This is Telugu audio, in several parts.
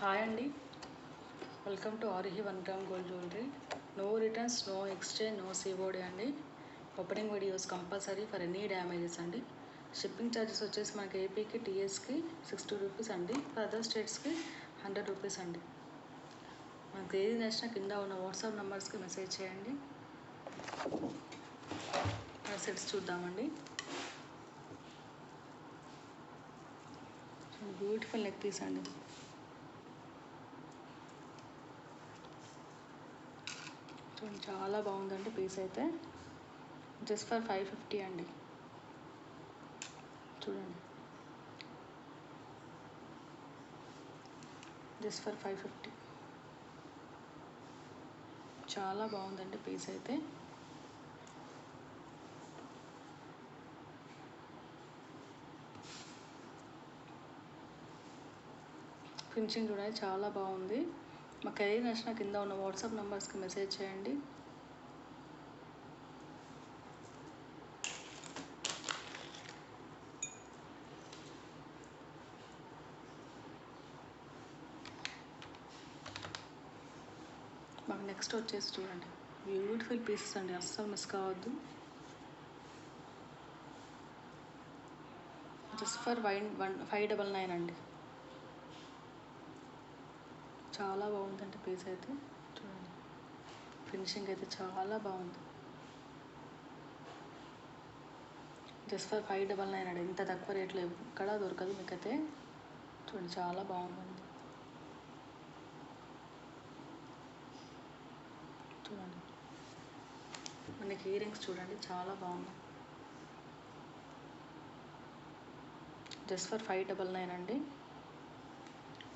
హాయ్ అండి. Welcome to Aarihi one gram gold jewellery no returns no exchange no seaboard అండి. Opening videos compulsory for any damages అండి. షిప్పింగ్ ఛార్జెస్ వచ్చేసి మనకి ఏపీకి టీఎస్కి సిక్స్టీ రూపీస్ అండి. ఫర్ అదర్ స్టేట్స్కి హండ్రెడ్ రూపీస్ అండి. మనకు ఏది నచ్చినా కింద ఉన్న వాట్సాప్ నెంబర్స్కి మెసేజ్ చేయండి. సెట్స్ చూద్దామండి. బ్యూటిఫుల్ నెక్ పీస్ అండి. చూడండి చాలా బాగుందండి పీస్ అయితే. జస్ట్ ఫర్ ఫైవ్ ఫిఫ్టీ అండి. చూడండి. జస్ట్ ఫర్ ఫైవ్ ఫిఫ్టీ చాలా బాగుందండి పీస్ అయితే. ఫినిషింగ్ కూడా చాలా బాగుంది. మా కెరీర్ నచ్చిన కింద ఉన్న వాట్సాప్ నెంబర్స్కి మెసేజ్ చేయండి. మాకు నెక్స్ట్ వచ్చేసి చూడండి. బ్యూటిఫుల్ పీసెస్ అండి. అస్సలు మిస్ కావద్దు. Just for wine one five double nine అండి. చాలా బాగుందండి పీస్ అయితే. చూడండి. ఫినిషింగ్ అయితే చాలా బాగుంది. Just for five double nine అండి. ఇంత తక్కువ రేట్లో ఎక్కడ దొరకదు మీకైతే. చూడండి చాలా బాగుందండి చూడండి. మనకి ఇయర్ రింగ్స్ చూడండి చాలా బాగుంది just for five double nine అండి.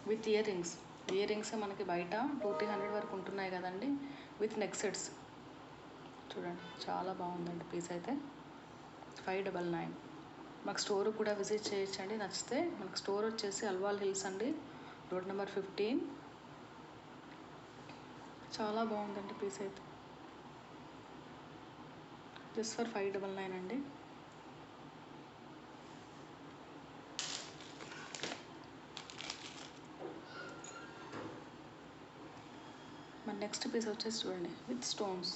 With ear rings ear rings మనకి బయట టూ త్రీ హండ్రెడ్ వరకు ఉంటున్నాయి కదండి విత్ నెక్ సెట్స్ చూడండి చాలా బాగుందండి పీస్ అయితే. ఫైవ్ డబల్ నైన్ మాకు స్టోర్ కూడా విజిట్ చేయొచ్చండి నచ్చితే మనకు స్టోర్ వచ్చేసి అల్వాల్ హిల్స్ అండి రోడ్ నెంబర్ ఫిఫ్టీన్ చాలా బాగుందండి పీస్ అయితే. Just for five double nine అండి. నెక్స్ట్ పీస్ వచ్చేసి చూడండి with stones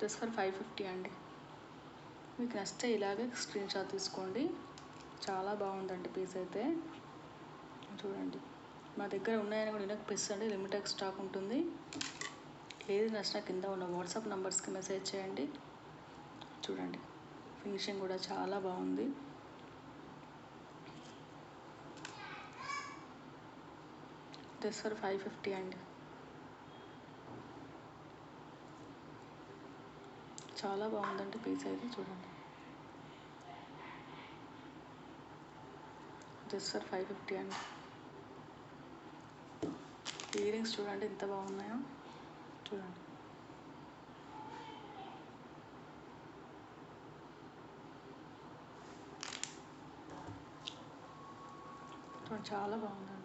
just for five fifty అండి. మీకు నచ్చితే ఇలాగే స్క్రీన్ షాట్ తీసుకోండి. చాలా బాగుందండి పీస్ అయితే. చూడండి మా దగ్గర ఉన్నాయని కూడా నాకు పీస్ అండి లిమిటెడ్ స్టాక్ ఉంటుంది. ఏది నచ్చినా కింద ఉన్న వాట్సాప్ నెంబర్స్కి మెసేజ్ చేయండి. చూడండి ఫినిషింగ్ కూడా చాలా బాగుంది. జస్ట్ ఫర్ ఫైవ్ ఫిఫ్టీ అండి. చాలా బాగుందండి పీస్ అయితే చూడండి. జస్ట్ ఫర్ ఫైవ్ ఫిఫ్టీ అండి. ఇయర్ రింగ్స్ చూడండి ఎంత బాగున్నాయో. చూడండి చాలా బాగుందండి.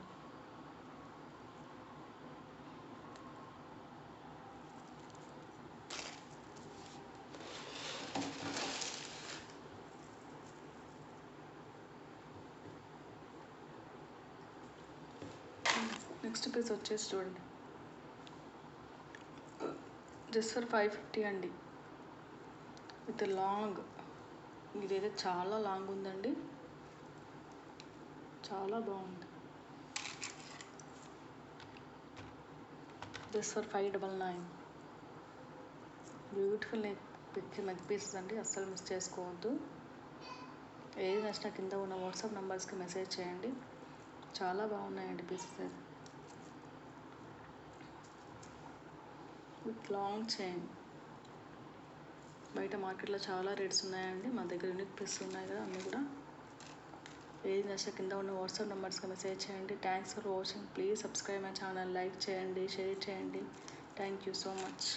నెక్స్ట్ పీస్ వచ్చేసి చూడండి. జస్ట్ ఫర్ ఫైవ్ ఫిఫ్టీ అండి. విత్ లాంగ్ ఇదైతే చాలా లాంగ్ ఉందండి. చాలా బాగుంది. Just for five double nine beautiful neck pick neck pieces అండి. అస్సలు మిస్ చేసుకోవద్దు. ఏది నచ్చినా కింద ఉన్న వాట్సాప్ నెంబర్స్కి మెసేజ్ చేయండి. చాలా బాగున్నాయండి పీసెస్ అయితే. విత్ లాంగ్ చైన్ బయట మార్కెట్లో చాలా రేట్స్ ఉన్నాయండి. మా దగ్గర యూనిక్ పీస్ ఉన్నాయి కదా అన్నీ కూడా. ఏది నచ్చ కింద ఉన్న వాట్సాప్ నెంబర్స్కి మెసేజ్ చేయండి. Thanks for watching please subscribe my channel like చేయండి షేర్ చేయండి. Thank you so much